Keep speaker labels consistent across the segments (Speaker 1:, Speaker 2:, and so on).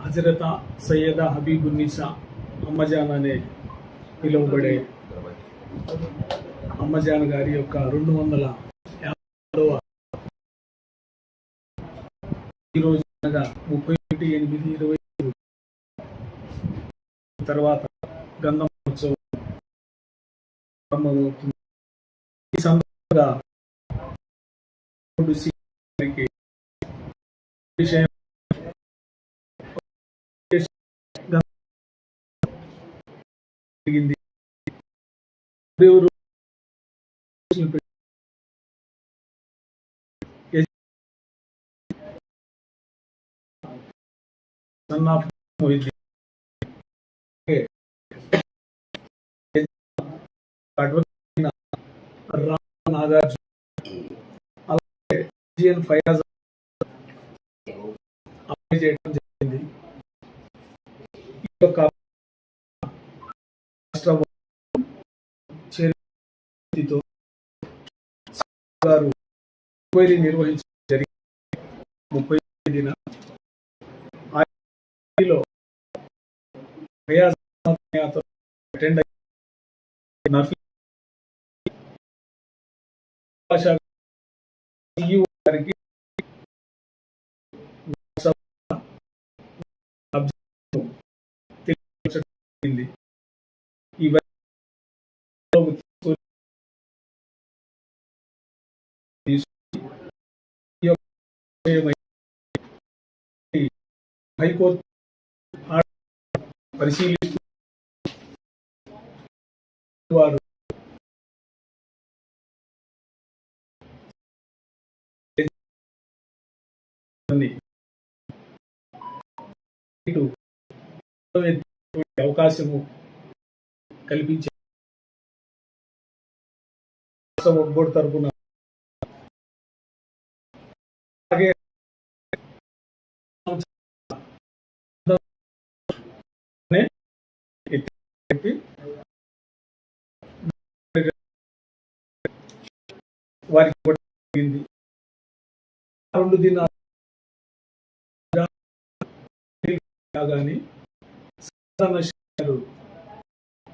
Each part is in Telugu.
Speaker 1: హజరత సయ్యద హబీబున్నిసా అమ్మజాన్ అనే పిలువబడే అమ్మజాన్ గారి యొక్క రెండు వందల యాభైవ ఈరోజు అనగా ముప్పై ఒకటి ఎనిమిది ఇరవై తర్వాత గంధం ఉత్సవం ప్రారంభమవుతుంది. ఈ సందర్భంగా విషయం. జరిగింది ఎవరు సన్ ఆఫ్ అడ్వకేట్ నాగార్జున అలాగే జిఎన్ చేయడం జరిగింది. ఈ యొక్క రాష్ట్ర గారు ఎంక్వైరీ నిర్వహించడం జరిగింది. ముప్పై తేదీన ఆ అటెండ్ అయ్యి గారికి జరిగింది. ఈ హైకోర్టు పరిశీలిస్తూ వారు ఇటు అవకాశము కల్పించే బోర్డు తరపున. అలాగే వారికి జరిగింది. రెండు దినాలు కానీ గారు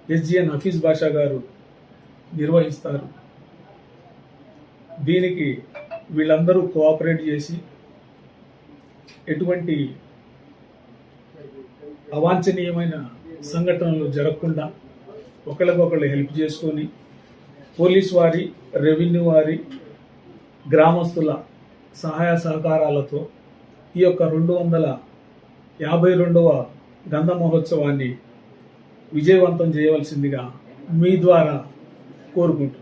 Speaker 1: ఎస్జిఎన్ హఫీజ్ బాషా గారు నిర్వహిస్తారు. దీనికి వీళ్ళందరూ కోఆపరేట్ చేసి ఎటువంటి అవాంఛనీయమైన సంఘటనలు జరగకుండా ఒకళ్ళకొకళ్ళు హెల్ప్ చేసుకొని పోలీస్ వారి రెవెన్యూ వారి గ్రామస్తుల సహాయ సహకారాలతో ఈ యొక్క రెండు వందల యాభై రెండవ గంధ మహోత్సవాన్ని విజయవంతం చేయవలసిందిగా మీ ద్వారా కోరుకుంటున్నాను.